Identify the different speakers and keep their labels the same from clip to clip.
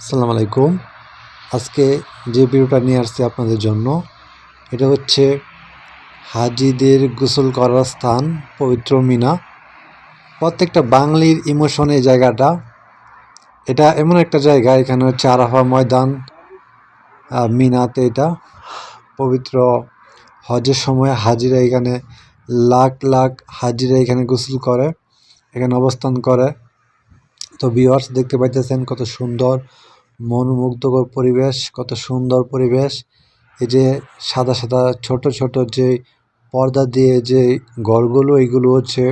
Speaker 1: আসসালামু আলাইকুম। আজকে যে ভিডিওটা নিয়ে আসছি আপনাদের জন্য, এটা হচ্ছে হাজিদের গোসল করার স্থান, পবিত্র মিনা। প্রত্যেকটা বাঙালির ইমোশন এই জায়গাটা। এটা এমন একটা জায়গা, এখানে হচ্ছে আরাফা ময়দান মিনাতে এটা। পবিত্র হজের সময় হাজিরা এখানে লাখ লাখ হাজিরা এখানে গোসল করে, এখানে অবস্থান করে। তো ভিউয়ার্স দেখতে পাইতেছেন কত সুন্দর মনোমুগ্ধকর পরিবেশ, কত সুন্দর পরিবেশ। এই যে সাদা সাদা ছোট ছোট যে পর্দা দিয়ে যে ঘরগুলো এইগুলো হচ্ছে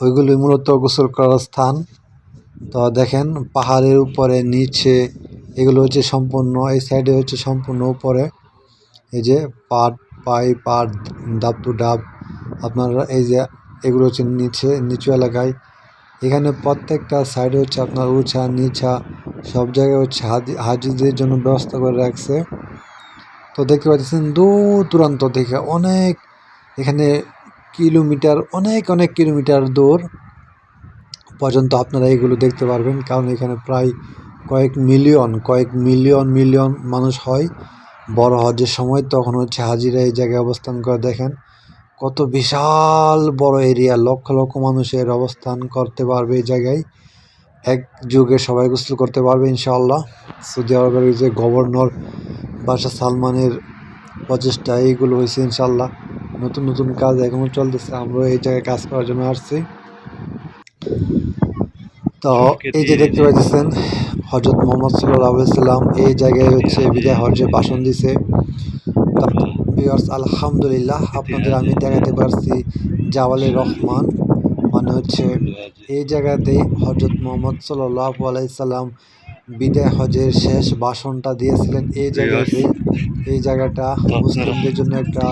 Speaker 1: ওইগুলি মূলত গোসল করার স্থান। তো দেখেন, পাহাড়ের উপরে, নিচে, এগুলো হচ্ছে সম্পূর্ণ, এই সাইডে হচ্ছে সম্পূর্ণ উপরে। এই যে পাট, পাই, পাট, ডাব টু ডাব। আপনারা এই যে, এগুলো হচ্ছে নিচে, নিচু এলাকায়। এখানে প্রত্যেকটা সাইডে হচ্ছে আপনার উঁচা নিচা সব জায়গায় হচ্ছে হাজি, হাজিদের জন্য ব্যবস্থা করে রাখছে। তো দেখতে পাচ্ছেন দূর দূরান্ত থেকে অনেক এখানে কিলোমিটার, অনেক অনেক কিলোমিটার দূর পর্যন্ত আপনারা এগুলো দেখতে পারবেন। কারণ এখানে প্রায় কয়েক মিলিয়ন কয়েক মিলিয়ন মিলিয়ন মানুষ হয়। বড় হজের সময় তখন হচ্ছে হাজিরা এই জায়গায় অবস্থান করে দেখেন। কত বিশাল বড় এরিয়া লক্ষ লক্ষ মানুষের অবস্থান করতে পারবে এই জায়গায়। এক যুগে সবাই গোসল করতে পারবে ইনশাআল্লাহ। সৌদি আরবের যে গভর্নর বাদশাহ সালমানের প্রচেষ্টা এইগুলো হয়েছে ইনশাআল্লাহ। নতুন নতুন কাজ এখনও চলতেছে আমরা এই জায়গায় কাজ করার জন্য আসছি। তো এই যে দেখতে পাইতেছেন হজরত মোহাম্মদ সাল্লাহ সাল্লাম এই জায়গায় হচ্ছে বিদায় হজে ভাষণ দিছে। ভিউয়ার্স আলহামদুলিল্লাহ আপনাদের আমি দেখাতে পারছি জাওয়ালে রহমান। মানে হচ্ছে এই জায়গাতে হজরত মোহাম্মদ সাল্লাহ আলাইসাল্লাম বিদায় হজের শেষ ভাষণটা দিয়েছিলেন। এই জায়গাতে এই জায়গাটা মুসলিমদের জন্য একটা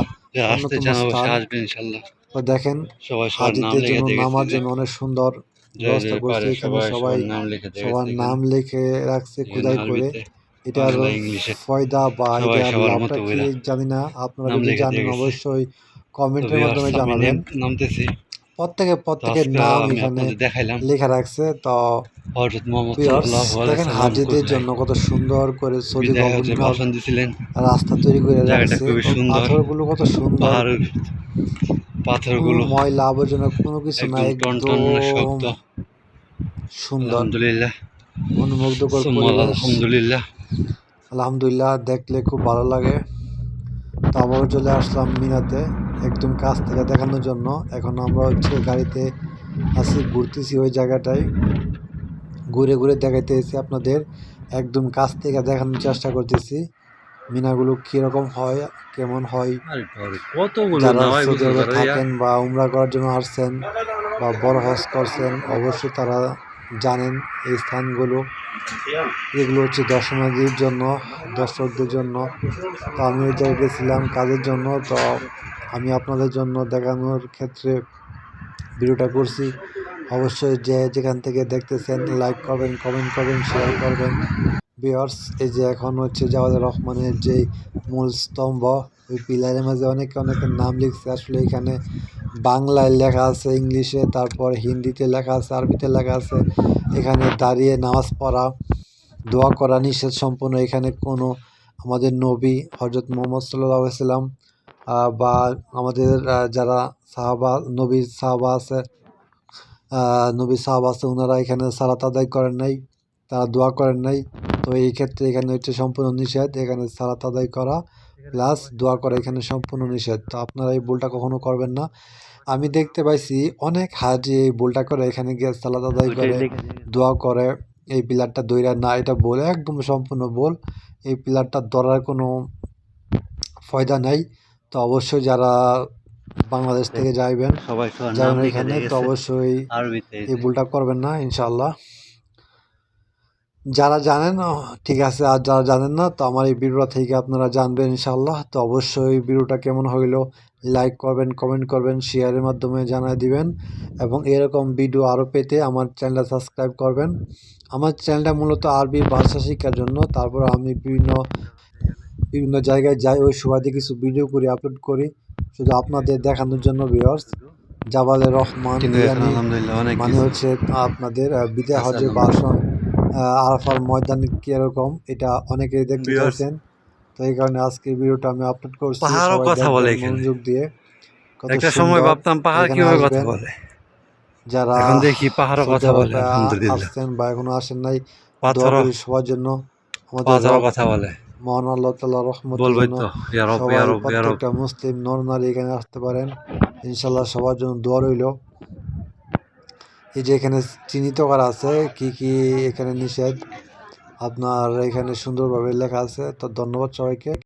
Speaker 1: অন্যতম স্থান। তো দেখেন হাজিদের জন্য নামার জন্য অনেক সুন্দর ব্যবস্থা করছে এখানে
Speaker 2: সবাই সবার নাম লিখে
Speaker 1: রাখছে খোদাই করে। এটার ফয়দা বা এটার লাভটা কি জানি না আপনারা যদি জানেন অবশ্যই কমেন্টের মাধ্যমে জানাবেন।
Speaker 2: নামতেছি।
Speaker 1: প্রত্যেকে প্রত্যেকের নাম এখানে লেখা রাখছে। তো দেখেন হাজিদের জন্য কত সুন্দর করে সৌদি রাস্তা তৈরি করে রাখছে। পাথরগুলো কত সুন্দর।
Speaker 2: পাথরগুলো
Speaker 1: ময়লা আবর্জনা কোনো কিছু না
Speaker 2: একদম
Speaker 1: সুন্দর।
Speaker 2: আলহামদুলিল্লাহ।
Speaker 1: পরিবেশ।
Speaker 2: আলহামদুলিল্লাহ।
Speaker 1: আলহামদুলিল্লাহ দেখলে খুব ভালো লাগে। তো আবারও চলে আসলাম মিনাতে একদম কাছ থেকে দেখানোর জন্য। এখন আমরা হচ্ছে গাড়িতে আসি ঘুরতেছি ওই জায়গাটায়। ঘুরে ঘুরে দেখাইতে এসে আপনাদের একদম কাছ থেকে দেখানোর চেষ্টা করতেছি। মিনাগুলো কীরকম হয় কেমন হয় যারা থাকেন বা উমরা করার জন্য আসছেন বা বড় হজ করছেন অবশ্যই তারা জানেন এই স্থানগুলো। এগুলো হচ্ছে দর্শনার্থীর জন্য, দর্শকদের জন্য। তো আমি ওই জায়গায় গেছিলাম কাজের জন্য, তো আমি আপনাদের জন্য দেখানোর ক্ষেত্রে ভিডিওটা করছি। অবশ্যই যে যেখান থেকে দেখতেছেন লাইক করবেন কমেন্ট করবেন শেয়ার করবেন। বিয়ার্স এই যে এখন হচ্ছে জাওয়াদের রহমানের যে মূল স্তম্ভ, ওই পিলারের মাঝে অনেকে অনেকের নাম লিখছে। আসলে এখানে বাংলায় লেখা আছে, ইংলিশে, তারপর হিন্দিতে লেখা আছে, আরবিতে লেখা আছে। এখানে দাঁড়িয়ে নামাজ পড়া, দোয়া করা নিষেধ সম্পূর্ণ এখানে কোনো আমাদের নবী হজরত মোহাম্মদ সাল্লাহ সাল্লাম বা আমাদের যারা সাহাবা, নবীর সাহাবা আছে নবী সাহাবা আছে ওনারা এখানে সালাত আদায় করেন নাই, তারা দোয়া করেন নাই। তো এই ক্ষেত্রে এখানে হচ্ছে সম্পূর্ণ নিষেধ এখানে সালাত আদায় করা প্লাস দোয়া করা এখানে সম্পূর্ণ নিষেধ। তো আপনারা এই ভুলটা কখনো করবেন না। আমি দেখতে পাইছি অনেক হাজি এই ভুলটা করে এখানে গিয়ে সালাত আদায় করে দোয়া করে এই পিলারটা দইরা না এটা বল একদম সম্পূর্ণ বল এই পিলারটা ধরার কোনো ফয়দা নাই। তো অবশ্যই যারা বাংলাদেশ থেকে যাইবেন
Speaker 2: সবাই
Speaker 1: যাবেন এখানে তো অবশ্যই এই ভুলটা করবেন না ইনশাল্লাহ যারা জানেন ঠিক আছে আর যারা জানেন না তো আমার এই ভিডিওটা থেকে আপনারা জানবেন ইনশাল্লাহ তো অবশ্যই ভিডিওটা কেমন হইল লাইক করবেন কমেন্ট করবেন শেয়ারের মাধ্যমে জানাই দিবেন এবং এরকম ভিডিও আরও পেতে আমার চ্যানেলটা সাবস্ক্রাইব করবেন। আমার চ্যানেলটা মূলত আরবি ভাষা শিক্ষার জন্য তারপর আমি বিভিন্ন বিভিন্ন জায়গায় যাই ওই সুবাদে কিছু ভিডিও করি আপলোড করি শুধু আপনাদের দেখানোর জন্য ভিউয়ার্স জাবালে রহমান মানে হচ্ছে আপনাদের বিদায় হজের ভাষণ। আরাফার ময়দান কীরকম এটা অনেকেই দেখতে চাইছেন। তো এই কারণে আজকে ভিডিওটা আমি আপলোড করছি
Speaker 2: পাহাড়ও কথা বলে এখানে।
Speaker 1: মনোযোগ দিয়ে
Speaker 2: একটা সময় ভাবতাম পাহাড় কীভাবে কথা বলে।
Speaker 1: যারা
Speaker 2: এখন দেখি পাহাড়ও কথা বলে আলহামদুলিল্লাহ।
Speaker 1: আসছেন বা এখনও আসেন নাই করি সবার জন্য আমাদের
Speaker 2: কথা বলে।
Speaker 1: মহান আল্লাহ তাআলা
Speaker 2: রহমত ইয়া ইয়া ইয়া
Speaker 1: প্রত্যেকটা মুসলিম নর নারী এখানে আসতে পারেন। ইনশাআল্লাহ সবার জন্য দোয়া রইল। এই যে এখানে চিহ্নিত করা আছে কি কি এখানে নিষেধ, আপনার এখানে সুন্দরভাবে লেখা আছে, তো ধন্যবাদ সবাইকে।